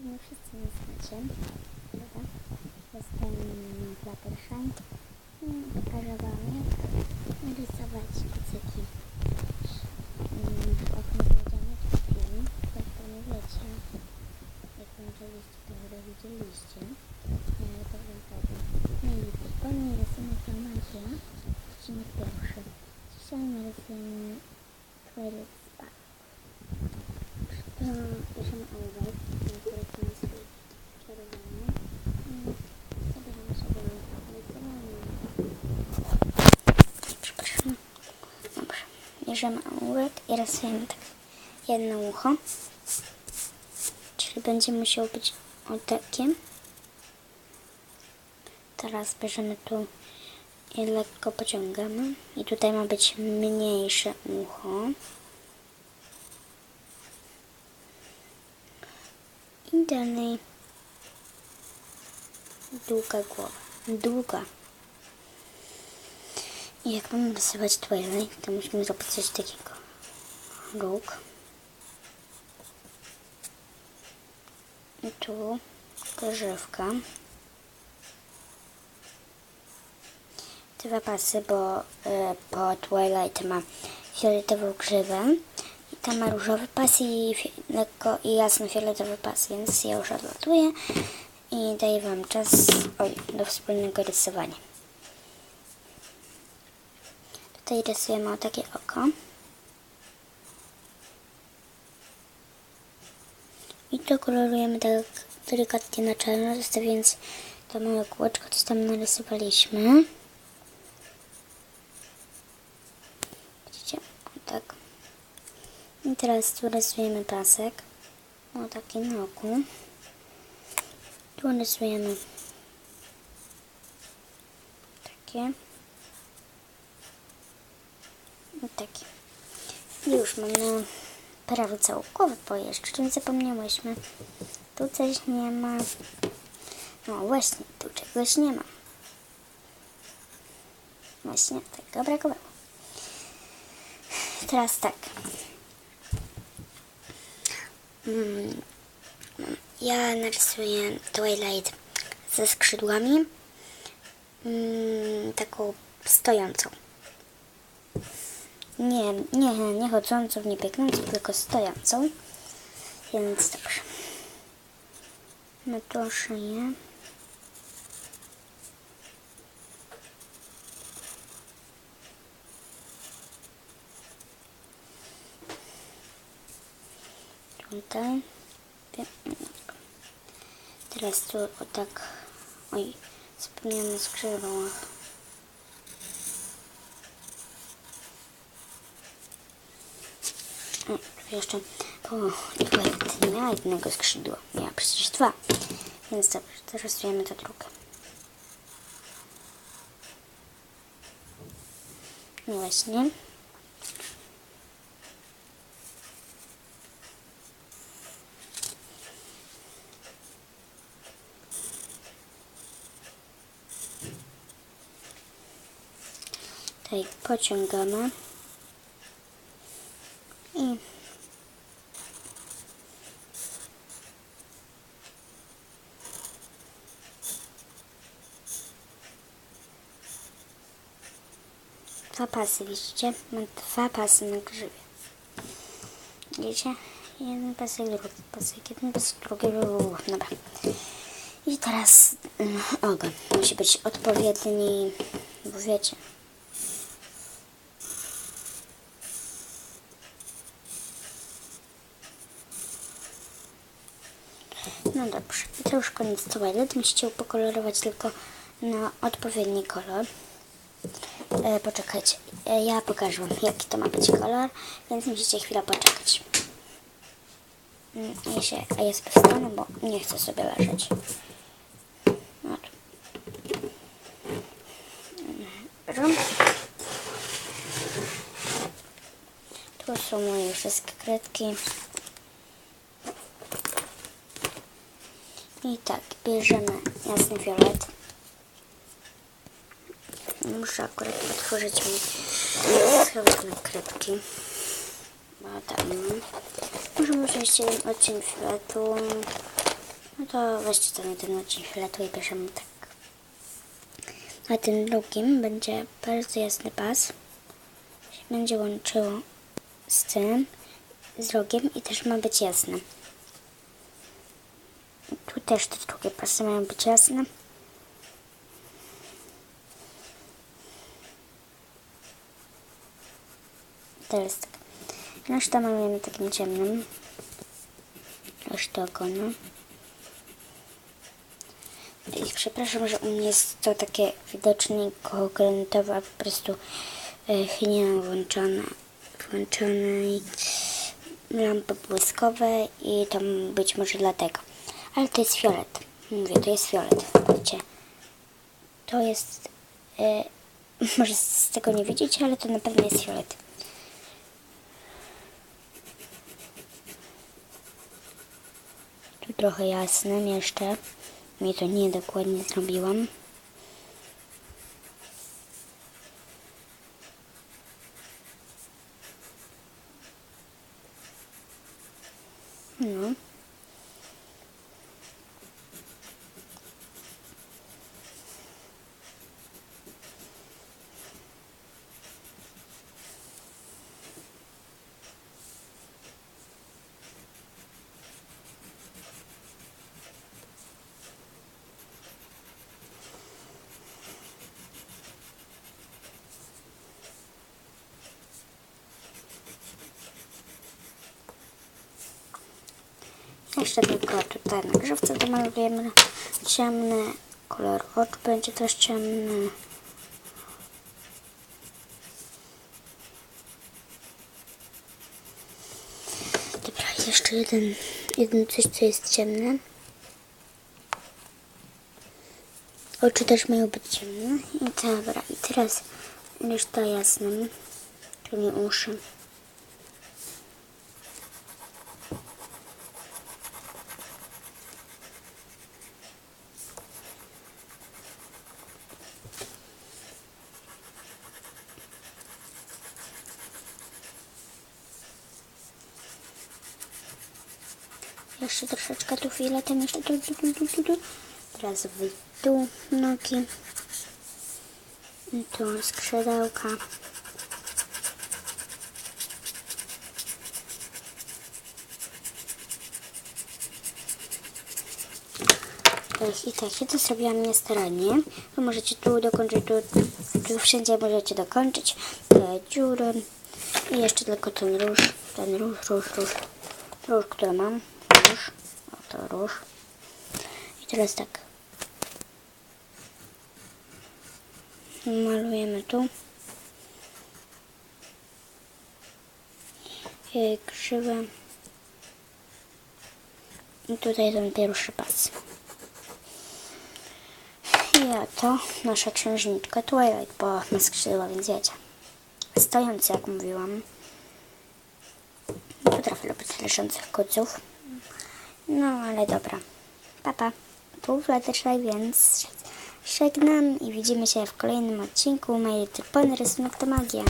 pewnie wszyscy mnie znacie, prawda? Jestem Fluttershy i pokażę Wam jak rysować kucyki. Mm, O tym powiedziano to film, jak pewnie wiecie. Jak włączyliście, to chyba widzieliście. No, Ale powiem tak. No i wspólnie rysunek to magia. Odcinek pierwszy. Dzisiaj narysujemy Twilight Spark. Bierzemy ołówek, który to jest swój czerwony i zabieramy sobie rysowanie. Przepraszam. Dobrze. Bierzemy ołówek i rysujemy tak jedno ucho. Czyli będzie musiało być o takie. Teraz bierzemy tu i lekko pociągamy. I tutaj ma być mniejsze ucho. I dalej długa głowa. Długa. Jak mamy rysować Twilight, to musimy zrobić coś takiego. Róg. I tu grzywka. Dwa pasy, bo y, po Twilight ma fioletową grzywę. I ta ma różowy pas i lekko i jasno fioletowy pas, więc ja już odlatuję i daję Wam czas oj, do wspólnego rysowania. Tutaj rysujemy takie oko. I to kolorujemy tak delikatnie na czarno, zostawiając to małe kółeczko, co tam narysowaliśmy. Widzicie? Tak. I teraz tu rysujemy pasek. O taki na oku. Tu rysujemy takie. I takie. I już mam na prawie całą głowę po jeszcze. Czym zapomniałyśmy? Tu coś nie ma. No właśnie, tu czegoś nie ma. Właśnie, tego brakowało. Teraz tak. Mm, ja narysuję Twilight ze skrzydłami. Mm, taką stojącą. Nie, nie, nie chodzącą, nie biegnącą, tylko stojącą. Więc dobrze. No to szyję. Tutaj. Teraz tu o tak. Oj, zapomniałam o skrzydłach. O, tu jeszcze. O, Twilight nie miała jednego skrzydła. Miała przecież dwa. Więc dobrze, to rysujemy to drugie. No właśnie. Tutaj pociągamy. I dwa pasy, widzicie? Mam dwa pasy na grzywie. Widzicie? Jeden pasek, drugi pasek, jeden pasek, drugi. Dobra. I teraz mm, ogon. Musi być odpowiedni, bo wiecie. No dobrze, to już koniec Twilight. Musicie pokolorować tylko na odpowiedni kolor. E, poczekajcie, e, ja pokażę wam jaki to ma być kolor, więc musicie chwilę poczekać. Mm, Ja się, a ja sobie wstanę, bo nie chcę sobie leżeć. Dobrze. Tu są moje wszystkie kredki. I tak, bierzemy jasny fiolet. Muszę akurat otworzyć mi schowek na kredki. Bo tam. Możemy wziąć jeden odcień fioletu. No to weźcie to na ten odcinek fioletowy i bierzemy tak. Na tym drugim będzie bardzo jasny pas. Się będzie łączyło z tym, z rogiem i też ma być jasne. Tu też te drugie pasy mają być jasne. Teraz tak. Resztę malujemy takim ciemnym. Resztę ogona. I przepraszam, że u mnie jest to takie widocznie kołogranatowe, a po prostu e, nie mam włączone, włączonej lampy błyskowe i tam być może dlatego. Ale to jest fiolet. Mówię, to jest fiolet. Widzicie? To jest... E, może z tego nie widzicie, ale to na pewno jest fiolet. Trochę jasnym jeszcze. Mi to nie dokładnie zrobiłam. No. Jeszcze tylko tutaj na grzywce domalujemy ciemny. Kolor oczu będzie też ciemny. Dobra, jeszcze jeden, jeden coś, co jest ciemne. Oczy też mają być ciemne. I dobra, i teraz reszta jasnym, czyli uszy. Jeszcze troszeczkę tu filetem, jeszcze tu, tu, tu, tu, tu, tu. Teraz w dół nogi. I tu skrzydełka. I tak, ja to zrobiłam niestarannie. Wy możecie tu dokończyć, tu, tu wszędzie możecie dokończyć te dziury. I jeszcze tylko ten róż, ten róż, róż, róż, róż, który mam. Róż, oto róż. I teraz tak. Malujemy tu. I Krzywę. I tutaj ten pierwszy pas. I oto nasza księżniczka Twilight, bo ma skrzydła, więc wiecie. Stojący, jak mówiłam. Nie potrafię lubić leżących kuców. No, ale dobra. Papa. Tu Fluttershy, więc żegnam i widzimy się w kolejnym odcinku. Mój typowy rysunek to magia.